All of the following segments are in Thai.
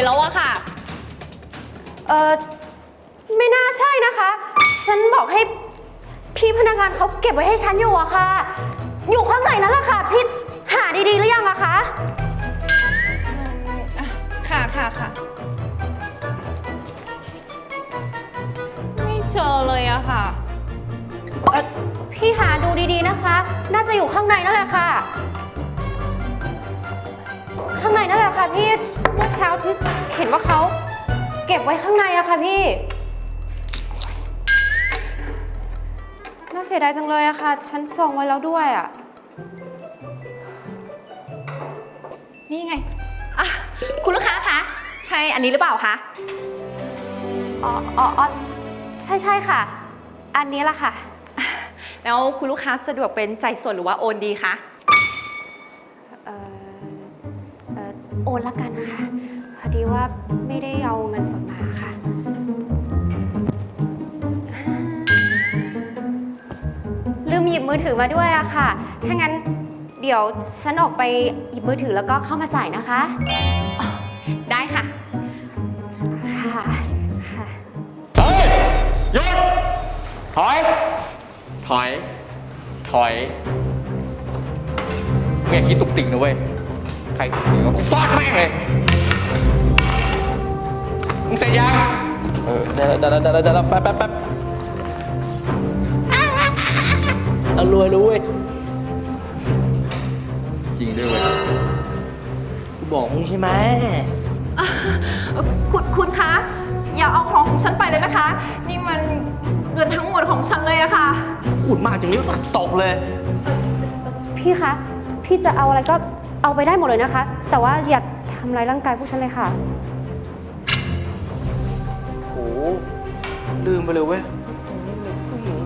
ไปแล้วอะค่ะ เออไม่น่าใช่นะคะ ฉันบอกให้พี่พนักงานเขาเก็บไว้ให้ฉันอยู่อะค่ะ อยู่ข้างในนั่นแหละค่ะ พี่หาดีๆหรือยังอะคะะค่ะค่ะค่ะ ไม่เจอเลยอะค่ะ พี่หาดูดีๆนะคะ น่าจะอยู่ข้างในนั่นแหละค่ะ ข้างในนั่นแหละค่ะพี่เมื่อเช้าฉันเห็นว่าเขาเก็บไว้ข้างในอะค่ะพี่น่าเสียดายจังเลยอะค่ะ ฉันจองไว้แล้วด้วยอะนี่ไงอะคุณลูกค้าคะ ใช่อันนี้หรือเปล่าคะ อ๋ออ๋ออ๋อใช่ใช่ค่ะ อันนี้ละค่ะ แล้วคุณลูกค้าสะดวกเป็นจ่ายส่วนหรือว่าโอนดีคะ โอนละกันค่ะ พอดีว่าไม่ได้เอาเงินสดมาค่ะ ลืมหยิบมือถือมาด้วยอะค่ะ ถ้างั้นเดี๋ยวฉันออกไปหยิบมือถือแล้วก็เข้ามาจ่ายนะคะได้ค่ะ ค่ะค่ะ เฮ้ยหยุดถอย ถอย ถอยมึงอย่าคิดตุกติกนะเว้ยใครตุกติกก็กูฟาดแม่งเลย มึงเสร็จยัง เออเดี๋ยวเดี๋ยวเดี๋ยวเดี๋ยวแป๊บแป๊บแป๊บเอารวยรู้เว้ยจริงด้วยเว้ยกูบอกมึงใช่ไหมคุณคุณคะ อย่าเอาของของฉันไปเลยนะคะ นี่มันเงินทั้งหมดของฉันเลยอะค่ะ พูดมากจังนี้ตบเลย พี่คะ พี่จะเอาอะไรก็ เอาไปได้หมดเลยนะคะ แต่ว่าอย่าทำร้ายร่างกายพวกฉันเลยค่ะ โหลืมไปเลยเว้ยนี่มีผู้หญิง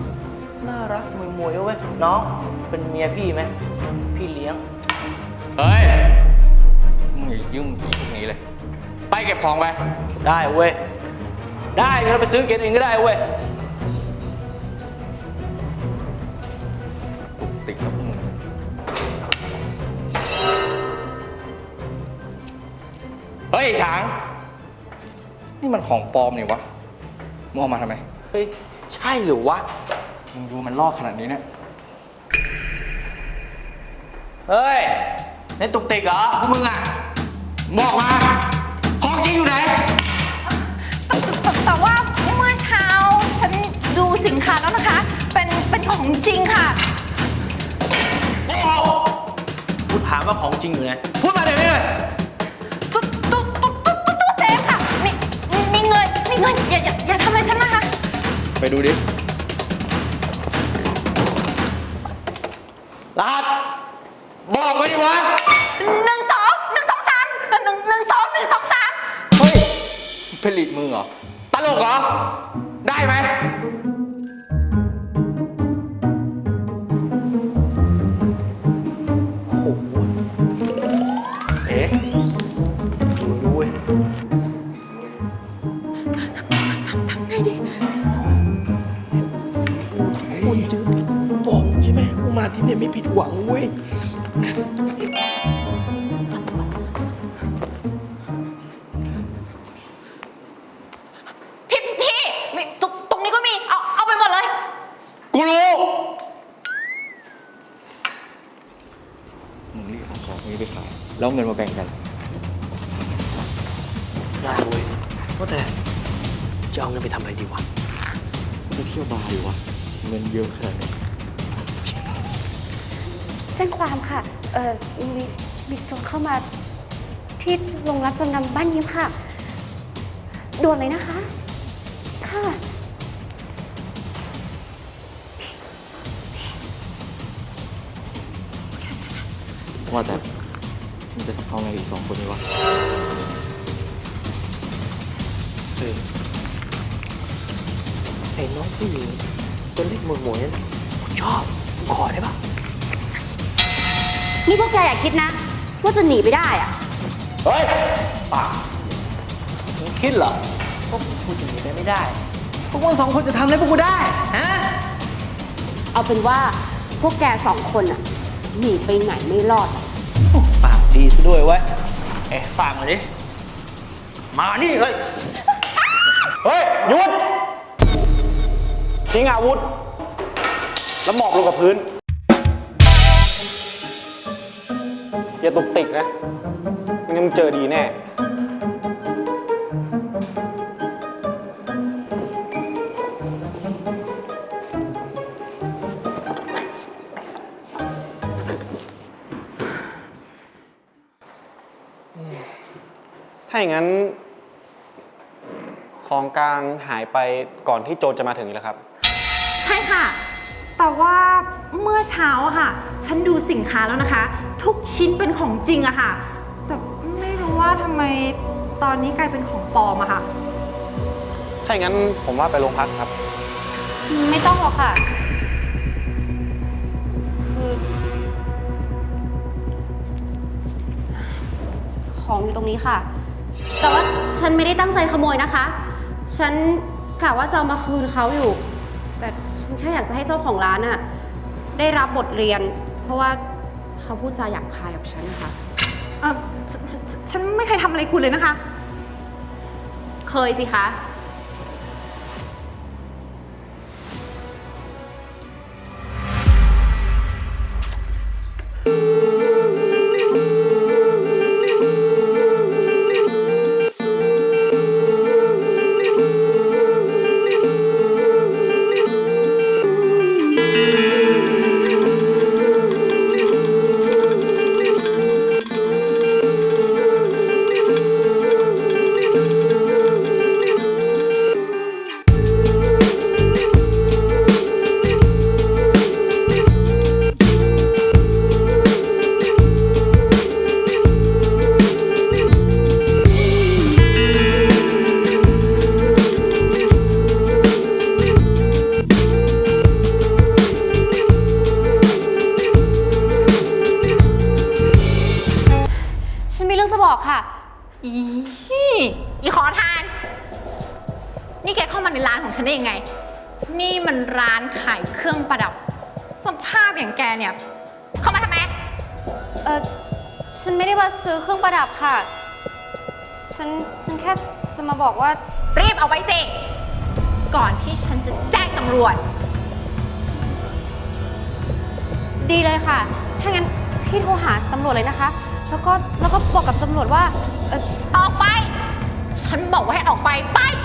น่ารักมวยมวยๆด้วยเว้ยน้องเป็นเมียพี่ไหมพี่เลี้ยง เฮ้ย มึงอย่ายุ่งกับพวกนี้เลย ไปเก็บของไป ได้เว้ย ได้งั้นเราไปซื้อเกตเองก็ได้เว้ยตุกติกกับพวกมึง เฮ้ยช้าง นี่มันของปลอมนี่วะ มึงเอามาทำไม เฮ้ย ใช่หรือวะ มึงดูมันลอกขนาดนี้เนี่ย เฮ้ยในตุกติกเหรอพวกมึงอะ บอกมา ของจริงอยู่ไหน แต่แต่แต่ว่าเมื่อเช้า ฉันดูสินค้าแล้วนะคะ เป็นเป็นของจริงค่ะกูถามว่าของจริงอยู่ไหน พูดมาเดี๋ยวนี้เลย เงินมีเงินอย่าอย่าอย่าทำอะไรฉันนะคะ ไปดูดิรหัสบอกมาดิวะ หนึ่งสองหนึ่งสองสามหนึ่งหนึ่งสองหนึ่งสองสามเฮ้ยผลิตมือเหรอ ตลกเหรอ ได้ไหม ที่เนี่ยไม่ผิดหวังเว้ย พี่พี่พี่มีตรงตรงนี้ก็มี เอาเอาไปหมดเลย กูรู้มึงรีบเอาของพวกนี้ไปขาย แล้วเอาเงินมาแบ่งกัน ได้เว้ยว่าแต่จะเอาเงินไปทำอะไรดีวะ ไปเที่ยวบาร์ดีวะ เงินเยอะขนาดนี้ แจ้งความค่ะ เออมีมีโจรเข้ามาที่โรงรับจำนำบ้านยิ้มค่ะ ด่วนเลยนะคะ ค่ะ ว่าแต่มึงจะเอาไงอีกสองคนนี้วะเออไอ้น้องผู้หญิงตัวเล็กหมวยหมวยๆนั่นน่ะกูชอบกูขอได้ปะ นี่พวกแกอย่าคิดนะ ว่าจะหนีไปได้อะเฮ้ยปากมึงคิดเหรอพวกกูจะหนีไปไม่ได้ พวกมึงสองคนจะทำอะไรพวกกูได้ฮะเอาเป็นว่าพวกแกสองคนอะหนีไปไหนไม่รอดหรอกปากดีซะด้วยเว้ยเอ๊ะฟังมาดิมานี่เลยเฮ้ยหยุดทิ้งอาวุธ แล้วหมอบลงกับพื้น อย่าตุกติกนะไม่งั้นมึงเจอดีแน่ ถ้าอย่างนั้น ของกลางหายไปก่อนที่โจรจะมาถึงแล้วครับ ใช่ค่ะ แต่ว่าเมื่อเช้าอะค่ะ ฉันดูสินค้าแล้วนะคะ ทุกชิ้นเป็นของจริงอะค่ะ แต่ไม่รู้ว่าทำไมตอนนี้กลายเป็นของปลอมอะค่ะ ถ้าอย่างนั้นผมว่าไปโรงพักครับ ไม่ต้องหรอกค่ะคือของอยู่ตรงนี้ค่ะ แต่ว่าฉันไม่ได้ตั้งใจขโมยนะคะ ฉันกะว่าจะเอามาคืนเขาอยู่ แต่ฉันแค่อยากจะให้เจ้าของร้านอะได้รับบทเรียน เพราะว่าเขาพูดจาหยาบคายกับฉันนะคะ เออฉนฉนฉันไม่เคยทำอะไรคุณเลยนะคะ เคยสิคะ อีอีขอทาน นี่แกเข้ามาในร้านของฉันได้ยังไง นี่มันร้านขายเครื่องประดับ สภาพอย่างแกเนี่ย เข้ามาทำไม เออฉันไม่ได้มาซื้อเครื่องประดับค่ะ ฉัน ฉันแค่จะมาบอกว่า รีบเอาไปสิ ก่อนที่ฉันจะแจ้งตำรวจ ดีเลยค่ะ ถ้างั้นพี่โทรหาตำรวจเลยนะคะ แล้วก็ แล้วก็บอกกับตำรวจว่า เออออกไป ฉันบอกว่าให้ออกไป ไปไป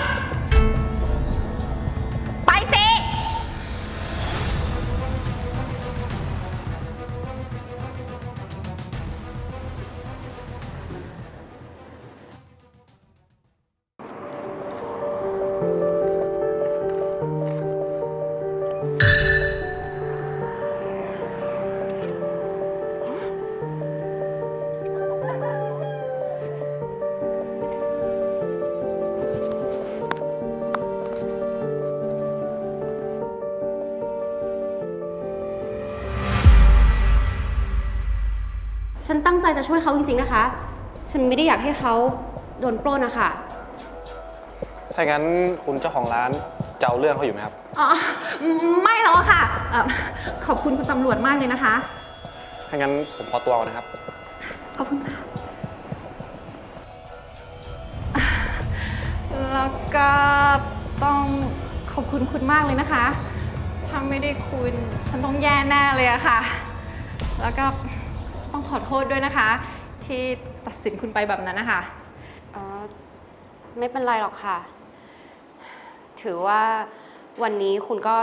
จจะช่วยเขาจริงๆนะคะ ฉันไม่ได้อยากให้เขาโดนปล้นนะคะถ้าอย่างนั้นคุณเจ้าของร้านจะเอาเรื่องเขาอยู่ไหมครับ อ๋อ ไม่แล้วอะค่ะเอ่อขอบคุณคุณตำรวจมากเลยนะคะ ถ้างั้นผมขอตัวก่อนนะครับ ขอบคุณค่ะ แล้วก็ต้องขอบคุณคุณมากเลยนะคะ ถ้าไม่ได้คุณ ฉันต้องแย่แน่เลยอะค่ะ แล้วก็ ต้องขอโทษด้วยนะคะ ที่ตัดสินคุณไปแบบนั้นนะคะ เออไม่เป็นไรหรอกค่ะ ถือว่าวันนี้คุณก็